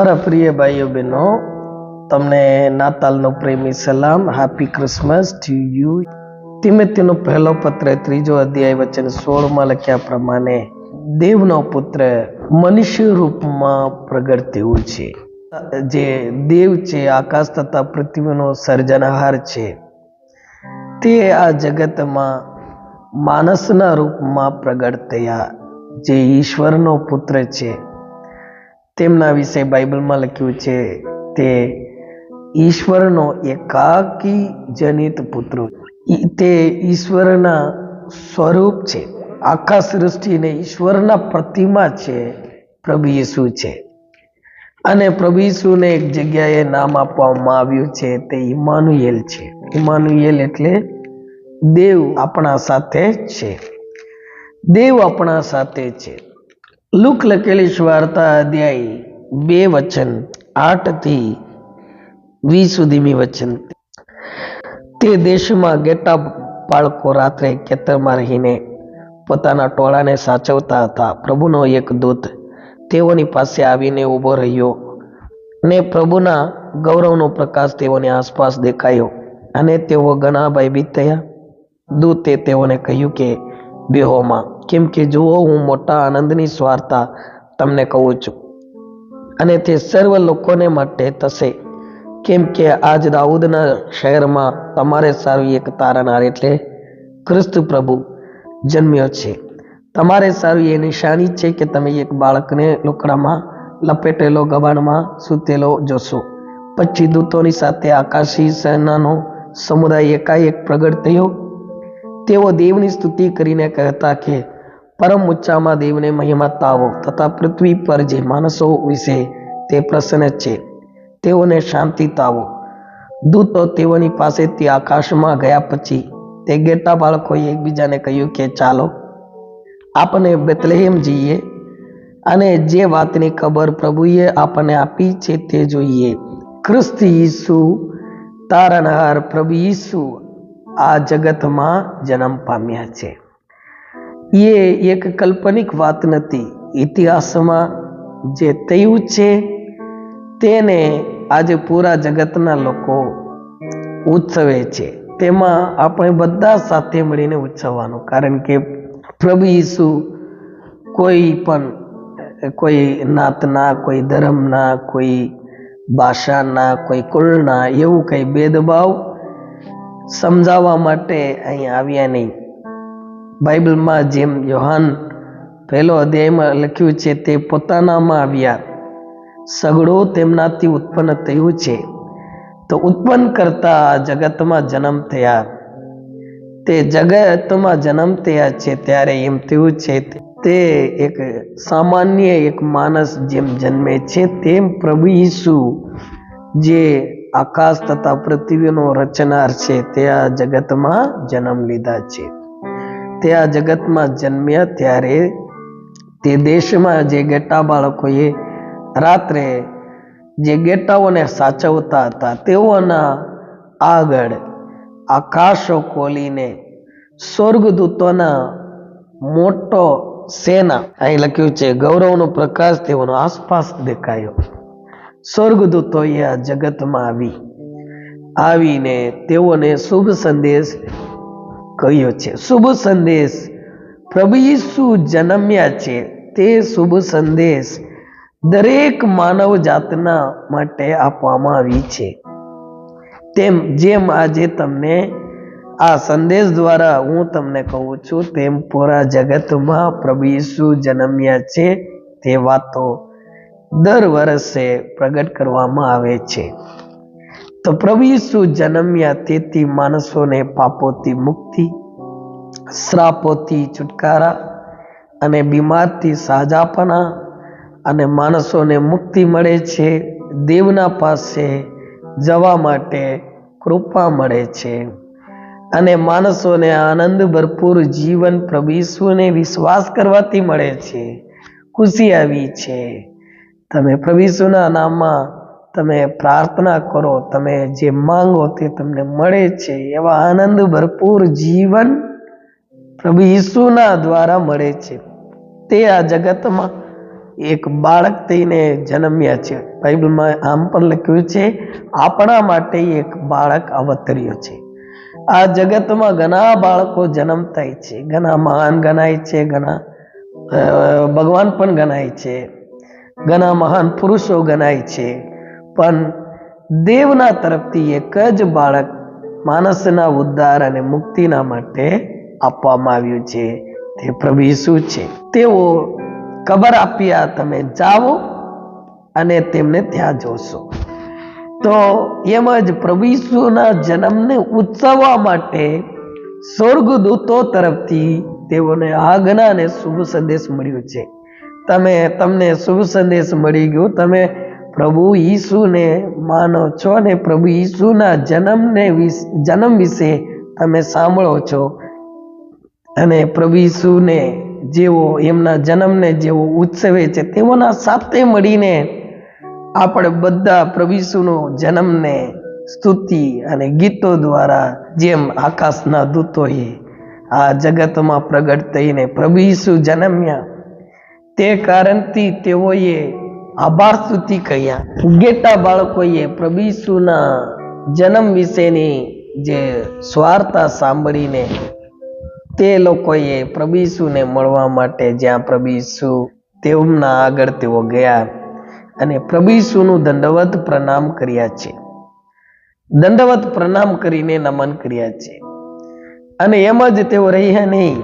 મારા પ્રિય ભાઈઓ બહેનો, તમને નાતાલનો પ્રેમી સલામ હેપી ક્રિસમસ ટુ યુ તિમેતીનો પહેલો પત્ર, ત્રીજો અધ્યાય વચન સોળમાં લખ્યા પ્રમાણે, દેવનો પુત્ર મનુષ્ય રૂપમાં પ્રગટ થયું છે. જે દેવ છે, આકાશ તથા પૃથ્વીનો સર્જનહાર છે. તે આ જગતમાં માણસના રૂપમાં પ્રગટ થયા. જે ઈશ્વરનો પુત્ર છે તેમના વિશે બાઇબલમાં લખ્યું છે તે ઈશ્વરનો એકાકી જનિત પુત્ર. તે ઈશ્વરના સ્વરૂપ છે. આખા સૃષ્ટિને ઈશ્વરના પ્રતિમા છે. પ્રભુ યીશુ છે. અને પ્રભુ યીશુને એક જગ્યાએ નામ આપવામાં આવ્યું છે તે ઇમાનુએલ છે. ઇમાનુએલ એટલે દેવ આપણા સાથે છે. દેવ આપણા સાથે છે. લુક લખેલી વાર્તા અધ્યાય બે વચન, આઠથી વીસ સુધીની વચન. તે દેશમાં ગેટા બાળકો રાત્રે ખેતરમાં રહીને પોતાના ટોળાને સાચવતા હતા. પ્રભુનો એક દૂત તેઓની પાસે આવીને ઊભો રહ્યો ને પ્રભુના ગૌરવનો પ્રકાશ તેઓની આસપાસ દેખાયો અને તેઓ ઘણા ભયભીત થયા. દૂતે તેઓને કહ્યું કે, બેહોમાં કેમ કે જુઓ, હું મોટા આનંદની સ્વાર્થા તમને કહું છું. અને તે સર્વ લોકોને માટે થશે. કેમ કે આજ દાઉદના શહેરમાં તમારે સારું એક તારનાર એટલે ક્રિસ્ત પ્રભુ જન્મ્યો છે. તમારે સારું એ નિશાની છે કે તમે એક બાળકને લોકડામાં, લપેટેલો ગબાણમાં સૂતેલો જોશો. પછી દૂતોની સાથે આકાશી સેનાનો સમુદાય એકાએક પ્રગટ થયો. તેઓ દેવની સ્તુતિ કરીને કહેતા કે પરમ ઉચ્ચામાં દેવને મહિમા તાવો તથા પૃથ્વી પર જે માણસો વિશે તે પ્રસન્ન છે, તેઓને શાંતિ તાવો. દૂતો તેઓની પાસેથી આકાશમાં ગયા પછી તે ગેટા બાળકોએ એકબીજાને કહ્યું કે, ચાલો આપણે બેતલેહેમ જઈએ અને જે વાતની ખબર પ્રભુએ આપણને આપી છે તે જોઈએ. ખ્રિસ્ત ઈસુ તારણહાર પ્રભુ ઈસુ, આ જગતમાં જન્મ પામ્યા છે. એ એક કાલ્પનિક વાત નથી. ઇતિહાસમાં જે થયું છે, તેને આજે પૂરા જગતના લોકો ઉત્સવે છે. તેમાં આપણે બધા સાથે મળીને ઉત્સવવાનું. કારણ કે પ્રભુ ઈસુ કોઈ પણ, કોઈ નાતના, કોઈ ધર્મના, કોઈ ભાષાના, કોઈ કુળના એવું કંઈ ભેદભાવ સમજાવવા માટે અહીં આવ્યા નહીં. બાઇબલમાં જેમ યોહાન પહેલો અધ્યાયમાં લખ્યું છે, તે પોતાનામાં આવ્યા. સગડો તેમનાથી ઉત્પન્ન થયું છે. તો ઉત્પન્ન કરતા જગતમાં જન્મ થયા. તે જગતમાં જન્મ થયા છે, ત્યારે એમ થયું છે, તે એક સામાન્ય એક માણસ જેમ જન્મે છે, તેમ પ્રભુ ઈસુ, જે આકાશ તથા પૃથ્વીનો રચનાર છે, તે આ જગતમાં જન્મ લીધા છે. તે આ જગતમાં જન્મ્યા ત્યારે તે દેશમાં જે ગેટા બાળકોએ રાત્રે જે ગેટાઓને સાચવતા હતા, તેઓના આગળ આકાશો ખોલીને સ્વર્ગદૂતોના મોટો સેના, અહીં લખ્યું છે, ગૌરવનો પ્રકાશ તેઓનો આસપાસ દેખાયો. સ્વર્ગદૂતોએ આ જગતમાં આવી, આવીને તેઓને શુભ સંદેશ કહ્યો છે. શુભ સંદેશ. પ્રભુ ઈસુ જન્મ્યા છે. તે શુભ સંદેશ દરેક માનવ જાતના માટે આપવામાં આવી છે. તેમ જેમ આજે તમને આ સંદેશ દ્વારા હું તમને કહું છું, તેમ પૂરા જગતમાં પ્રભુ ઈસુ જન્મ્યા છે તે વાતો દર વર્ષે પ્રગટ કરવામાં આવે છે. તો પ્રભુ ઈસુ જન્મ્યા તેથી માણસોને પાપોથી મુક્તિ, શ્રાપોથી છુટકારા અને બીમારથી સાજાપણા અને માણસોને મુક્તિ મળે છે, દેવના પાસે જવા માટે કૃપા મળે છે. અને માણસોને આનંદ ભરપૂર જીવન પ્રભુ ઈસુને વિશ્વાસ કરવાથી મળે છે. ખુશી આવી છે. તમે પ્રભુ ઈસુના નામમાં તમે પ્રાર્થના કરો, તમે જે માંગો તે તમને મળે છે. એવા આનંદ ભરપૂર જીવન પ્રભુ ઈસુના દ્વારા મળે છે. તે આ જગતમાં એક બાળક થઈને જન્મ્યા છે. બાઇબલમાં આમ પણ લખ્યું છે, આપણા માટે એક બાળક અવતર્યો છે. આ જગતમાં ઘણા બાળકો જન્મ થાય છે. ઘણા મહાન ગણાય છે, ઘણા ભગવાન પણ ગણાય છે. ઘણા મહાન પુરુષો ગણાય છે. પણ દેવના તરફથી એક જ બાળક માણસના ઉદ્ધાર અને મુક્તિના માટે આપવામાં આવ્યું છે. તે પ્રભુ ઈસુ છે. તેઓ ખબર આપ્યા, તમે જાઓ અને તેમને ત્યાં જોશો. તો એમ જ પ્રભુ ઈસુના જન્મને ઉત્સવવા માટે સ્વર્ગદૂતો તરફથી તેઓને આજ્ઞા અને શુભ સંદેશ મળ્યો છે. તમે, તમને શુભ સંદેશ મળી ગયો. તમે પ્રભુ ઈસુને માનો છો અને પ્રભુ ઈસુના જન્મને જન્મ વિશે તમે સાંભળો છો. અને પ્રભુ ઈસુને જેવો એમના જન્મને જેવો ઉત્સવે છે, તેઓના સાથે મળીને આપણે બધા પ્રભુ ઈસુનો જન્મને સ્તુતિ અને ગીતો દ્વારા જેમ આકાશના દૂતોએ આ જગતમાં પ્રગટ થઈને પ્રભુ ઈસુ જન્મ્યા. તે કારણથી તેઓએ આભાર સ્તુતિ કહ્યા. ગેટા બાળકોએ પ્રભુ ઈસુના જન્મ વિશેની જે સ્વાર્થા સાંભળીને તે લોકોએ પ્રભુ મળવા માટે જ્યાં પ્રભુ તેમના આગળ તેઓ ગયા અને પ્રભુ દંડવત પ્રણામ કર્યા છે. દંડવત પ્રણામ કરીને નમન કર્યા છે. અને એમ જ તેઓ રહ્યા નહીં.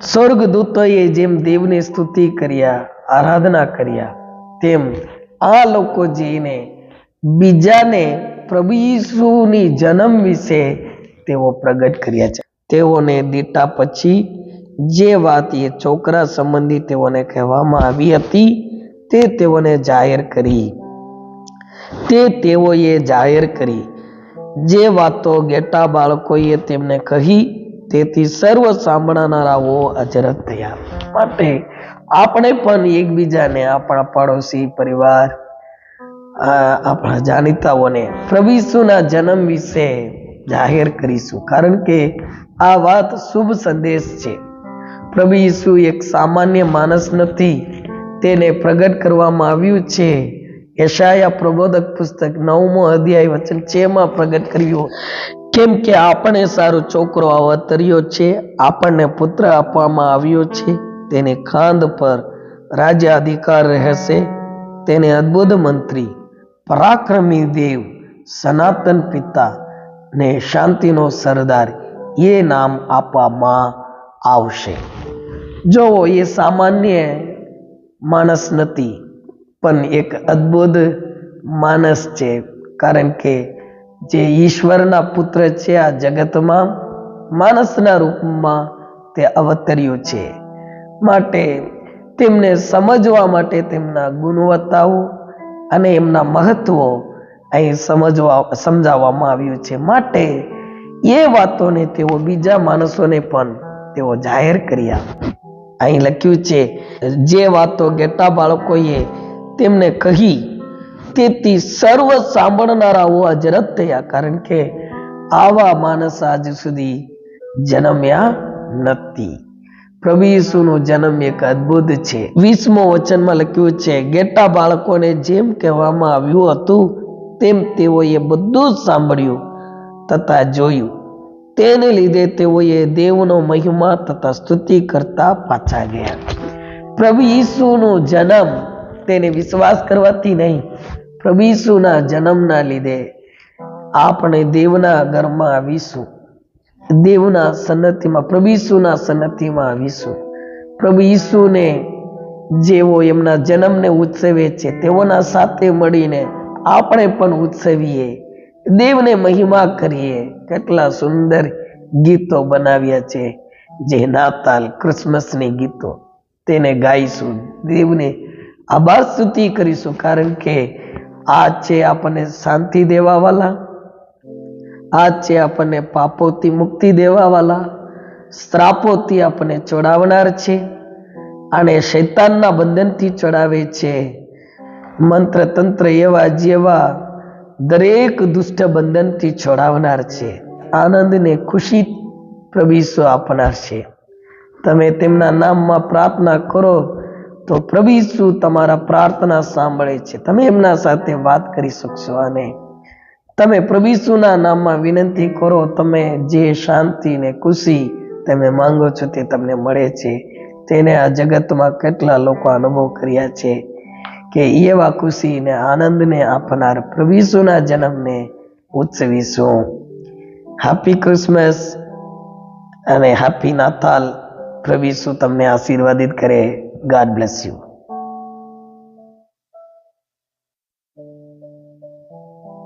સ્વર્ગદૂતોએ જેમ દેવની સ્તુતિ કર્યા આરાધના કર્યા. તેમ આ લોકો જઈને બીજાને પ્રભુ ઈસુની જન્મ વિશે તેઓ પ્રગટ કર્યા છે. તેઓને દીટા પછી જે વાત એ છોકરા સંબંધી તેઓને કહેવામાં આવી હતી, તે તેઓને જાહેર કરી. તે તેઓએ જાહેર કરી. જે વાતો ગેટા બાળકોએ તેમને કહી, તેથી સર્વ સાંભળનારાઓ અજરત થયા. માટે આપણે પણ એકબીજાને આપણા પડોશી પરિવાર આપણા જાણીતાઓને પ્રભુ જન્મ વિશે જાહેર કરીશું. કારણ કે આ વાત શુભ સંદેશ છે. પ્રભુ ઈસુ એક સામાન્ય માણસ નથી. તેને પ્રગટ કરવામાં આવ્યું છે. યશાયા પ્રબોધક પુસ્તક નવમો અધ્યાય વચન છેમાં પ્રગટ કર્યું. કેમ કે આપણે સારો છોકરો અવતર્યો છે, આપણને પુત્ર આપવામાં આવ્યો છે. તેની ખાંદ પર રાજ્ય અધિકાર રહેશે. તેને અદ્ભુત મંત્રી, પરાક્રમી દેવ, સનાતન પિતા ને શાંતિનો સરદાર એ નામ આપવામાં આવશે. જો એ સામાન્ય માણસ નથી, પણ એક અદ્ભુત માણસ છે. કારણ કે જે ઈશ્વરના પુત્ર છે આ જગતમાં, માણસના રૂપમાં તે અવતર્યો છે. માટે, તેમને સમજવા માટે તેમના ગુણવત્તાઓ અને એમના મહત્વો અહીં સમજવા, સમજાવવામાં આવ્યું છે. માટે એ વાતોને તેઓ બીજા માણસોને પણ તેઓ જાહેર કર્યા. અહીં લખ્યું છે, જે વાતો ગેટા બાળકોએ તેમને કહી, તેથી સર્વ સાંભળનારાઓ અજરત થયા. કારણ કે આવા માણસ આજ સુધી જન્મ્યા નથી. પ્રભુ ઈસુનો જન્મ એક અદ્ભુત છે. વીસમો વચનમાં લખ્યું છે, ગેટા બાળકોને જેમ કહેવામાં આવ્યું હતું, તેમ તેઓએ બધું સાંભળ્યું તથા જોયું. તેને લીધે તેઓએ દેવનો મહિમા તથા સ્તુતિ કરતા પાછા ગયા. પ્રભુ ઈસુનો જન્મ તેને વિશ્વાસ કરવાથી નહીં. પ્રભુ ઈસુના જન્મના લીધે આપણે દેવના ઘરમાં આવીશું. દેવના સન્નતિમાં, પ્રભુ ઈસુના સન્નતિમાં આવીશું. પ્રભુ ઈસુને જેઓ એમના જન્મને ઉત્સવે છે, તેઓના સાથે મળીને આપણે પણ ઉત્સવીએ. દેવને મહિમા કરીએ. કેટલા સુંદર ગીતો બનાવ્યા છે. જે નાતાલ ક્રિસમસની ગીતો. તેને ગાઈશું. દેવને આભાર સ્તુતિ કરીશું, કારણ કે આ છે આપણને શાંતિ દેવાવાળા આ છે આપણને પાપોથી મુક્તિ દેવાવાલા શ્રાપોથી આપણને છોડાવનાર છે અને શૈતાનના બંધનથી ચડાવે છે. મંત્ર તંત્ર એવા જેવા દરેક દુષ્ટ બંધનથી છોડાવનાર છે. આનંદને ખુશી પ્રભુ આપનાર છે. તમે તેમના નામમાં પ્રાર્થના કરો તો પ્રભુ તમારા પ્રાર્થના સાંભળે છે. તમે એમના સાથે વાત કરી શકશો અને તમે પ્રભુસુના નામમાં વિનંતી કરો, તમે જે શાંતિ ને ખુશી તમે માંગો છો તે તમને મળે છે. તેને આ જગતમાં કેટલા લોકો અનુભવ કર્યા છે કે એવા ખુશી ને આનંદને આપનાર પ્રભુસુના જન્મને ઉત્સવીશું. હેપી ક્રિસમસ અને હેપી નાતાલ પ્રભુસુ તમને આશીર્વાદિત કરે. ગાડ બ્લેસ યુ